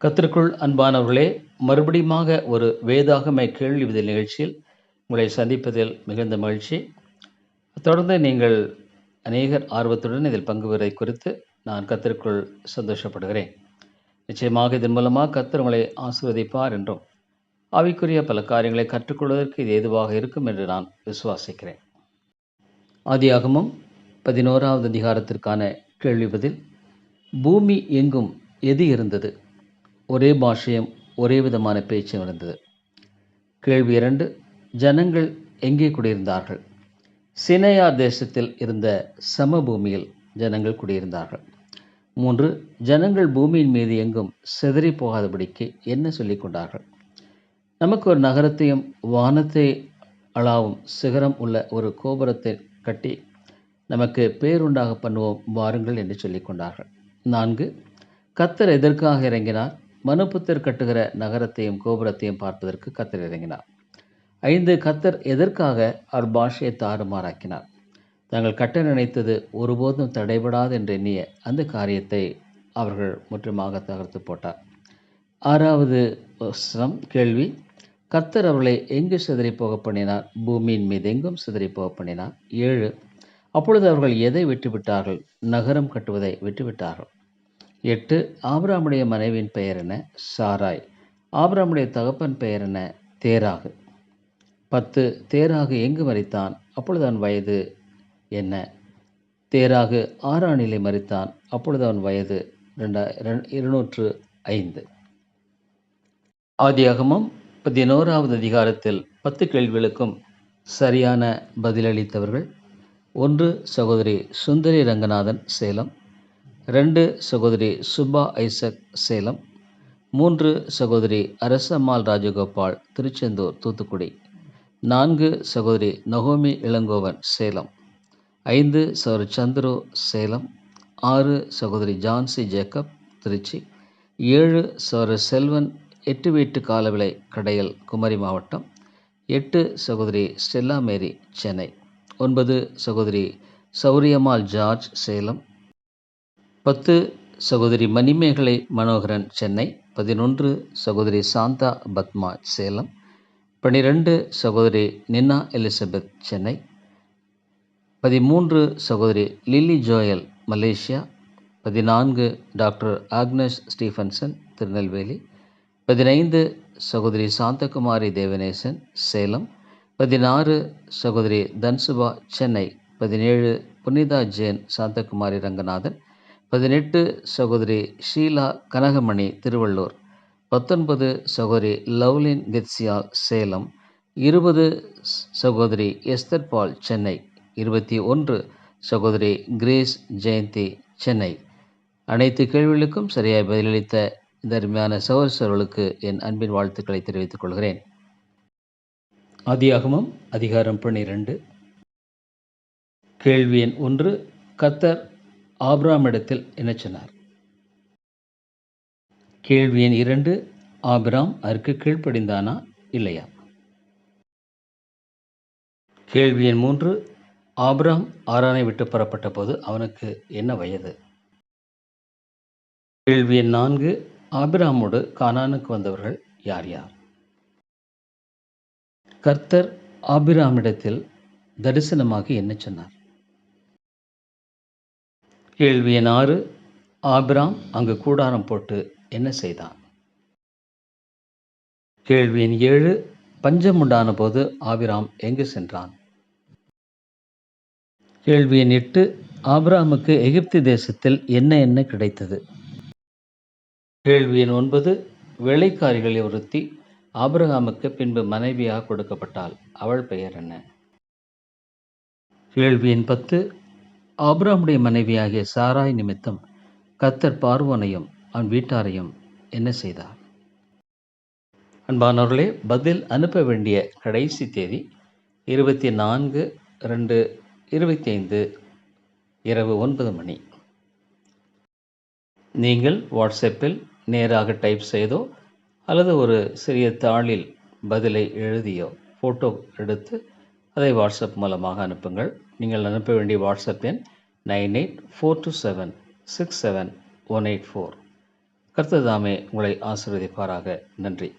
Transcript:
கத்திற்குள் அன்பானவர்களே மறுபடியுமாக ஒரு வேதாகமை கேள்வி பதில் நிகழ்ச்சியில் உங்களை சந்திப்பதில் மிகுந்த மகிழ்ச்சி. தொடர்ந்து நீங்கள் அநேகர் ஆர்வத்துடன் இதில் பங்கு பெறுவதை குறித்து நான் கத்திற்குள் சந்தோஷப்படுகிறேன். நிச்சயமாக இதன் மூலமாக கத்தர் உங்களை ஆசிர்வதிப்பார் என்றும் அவைக்குரிய பல காரியங்களை கற்றுக்கொள்வதற்கு இது ஏதுவாக இருக்கும் என்று நான் விசுவாசிக்கிறேன். ஆதியாகமும் பதினோராவது அதிகாரத்திற்கான கேள்வி பதில் பூமி எங்கும் எது இருந்தது? ஒரே பாஷையும் ஒரே விதமான பேச்சும் இருந்தது. கேள்வி இரண்டு ஜனங்கள் எங்கே குடியிருந்தார்கள்? சினையா தேசத்தில் இருந்த சமபூமியில் ஜனங்கள் குடியிருந்தார்கள். மூன்று ஜனங்கள் பூமியின் மீது எங்கும் சிதறி போகாதபடிக்கு என்ன சொல்லிக் கொண்டார்கள்? நமக்கு ஒரு நகரத்தையும் வானத்தை அளாவும் சிகரம் உள்ள ஒரு கோபுரத்தை கட்டி நமக்கு பேருண்டாக பண்ணுவோம் வாருங்கள் என்று சொல்லிக் கொண்டார்கள். நான்கு கத்தர் எதற்காக இறங்கினார்? மனுபுத்தர் கட்டுகிற நகரத்தையும் கோபுரத்தையும் பார்ப்பதற்கு கத்தர் இறங்கினார். ஐந்து கத்தர் எதற்காக அவர் பாஷையை தாறுமாறாக்கினார்? தாங்கள் கட்ட நினைத்தது ஒருபோதும் தடைபடாது என்று எண்ணிய அந்த காரியத்தை அவர்கள் முற்றுமாக தகர்த்து போட்டார். ஆறாவது வசனம் கேள்வி கர்த்தர் அவர்களை எங்கு சிதறி போக பண்ணினார்? பூமியின் மீது எங்கும் சிதறி போக பண்ணினார்? ஏழு அப்பொழுது அவர்கள் எதை விட்டுவிட்டார்கள்? நகரம் கட்டுவதை விட்டுவிட்டார்கள். எட்டு ஆபிராமுடைய மனைவியின் பெயர் என்ன சாராய். ஆபிராமுடைய தகப்பன் பெயர் என்ன தேராகு. பத்து தேராகு எங்கு மறித்தான் அப்பொழுது அவன் வயது என்ன? தேராகு ஆறானிலை மறித்தான் அப்பொழுது அவன் வயது ரெண்டா இருநூற்று ஐந்து. ஆதியாகமும் பதினோராவது அதிகாரத்தில் பத்து கேள்விகளுக்கும் சரியான பதிலளித்தவர்கள். ஒன்று சகோதரி சுந்தரி ரங்கநாதன் சேலம். ரெண்டு சகோதரி சுபா ஐசக் சேலம் மூன்று சகோதரி அரசம்மாள் ராஜகோபால் திருச்செந்தூர் தூத்துக்குடி நான்கு சகோதரி நகோமி இளங்கோவன் சேலம் ஐந்து சகோதரி சந்துரு சேலம் ஆறு சகோதரி ஜான்சி ஜேக்கப் திருச்சி ஏழு சகோதரி செல்வன் எட்டு வீட்டு காலவிலை கடையல் குமரி மாவட்டம் எட்டு சகோதரி ஸ்டெல்லா மேரி சென்னை ஒன்பது சகோதரி சௌரியம்மாள் ஜார்ஜ் சேலம் பத்து சகோதரி மணிமேகலை மனோகரன் சென்னை. பதினொன்று சகோதரி சாந்தா பத்மா சேலம். பனிரெண்டு சகோதரி நின்னா எலிசபெத் சென்னை. பதிமூன்று சகோதரி லில்லி ஜோயல் மலேசியா. பதினான்கு டாக்டர் ஆக்னஸ் ஸ்டீஃபன்சன் திருநெல்வேலி. பதினைந்து சகோதரி சாந்தகுமாரி தேவநேசன் சேலம். பதினாறு சகோதரி தன்சுபா சென்னை. பதினேழு புனிதா ஜெயன் சாந்தகுமாரி ரங்கநாதன். பதினெட்டு சகோதரி ஷீலா கனகமணி திருவள்ளூர் பத்தொன்பது சகோதரி லவ்லின் கெத்சியால் சேலம் இருபது சகோதரி எஸ்தர் பால் சென்னை இருபத்தி ஒன்று சகோதரி கிரேஸ் ஜெயந்தி சென்னை. அனைத்து கேள்விகளுக்கும் சரியாக பதிலளித்த இந்த அருமையான சகோதரர்களுக்கு என் அன்பின் வாழ்த்துக்களை தெரிவித்துக் கொள்கிறேன். ஆதியாகமம் அதிகாரம் பன்னிரண்டு. கேள்வி எண் ஒன்று கத்தர் ஆப்ராமிடத்தில் என்ன சொன்னார்? கேள்வி எண் இரண்டு ஆபிராம் அதற்கு கீழ்ப்படிந்தானா இல்லையா? கேள்வி எண் மூன்று ஆபிராம் ஆரானை விட்டு புறப்பட்ட போது அவனுக்கு என்ன வயது? கேள்வி எண் நான்கு ஆபிராமோடு கானானுக்கு வந்தவர்கள் யார் யார்? கர்த்தர் ஆபிராமிடத்தில் தரிசனமாக என்ன சொன்னார்? கேள்வி எண் ஆறு ஆபிராம் அங்கு கூடாரம் போட்டு என்ன செய்தான்? கேள்வி எண் ஏழு பஞ்சம் உண்டான போது ஆபிராம் எங்கு சென்றான்? கேள்வி எண் எட்டு ஆபிராமுக்கு எகிப்து தேசத்தில் என்ன என்ன கிடைத்தது? கேள்வி எண் ஒன்பது வேலைக்காரிகளை ஒருத்தி ஆபிரகாமுக்கு பின்பு மனைவியாக கொடுக்கப்பட்டால் அவள் பெயர் என்ன? கேள்வி எண் பத்து ஆப்ராமுடைய மனைவியாகிய சாராய் நிமித்தம் கத்தர் பார்வோனையும் அவன் வீட்டாரையும் என்ன செய்தார்? அன்பானவர்களே பதில் அனுப்ப வேண்டிய கடைசி தேதி இருபத்தி நான்கு ரெண்டு இருபத்தி ஐந்து இரவு ஒன்பது மணி. நீங்கள் வாட்ஸ்அப்பில் நேராக டைப் செய்தோ அல்லது ஒரு சிறிய தாளில் பதிலை எழுதியோ ஃபோட்டோ எடுத்து அதை வாட்ஸ்அப் மூலமாக அனுப்புங்கள். நீங்கள் அனுப்ப வேண்டிய வாட்ஸ்அப் எண் nine eight four two seven six seven one eight four. கர்த்தர் உங்களை ஆசீர்வதிப்பாராக. நன்றி.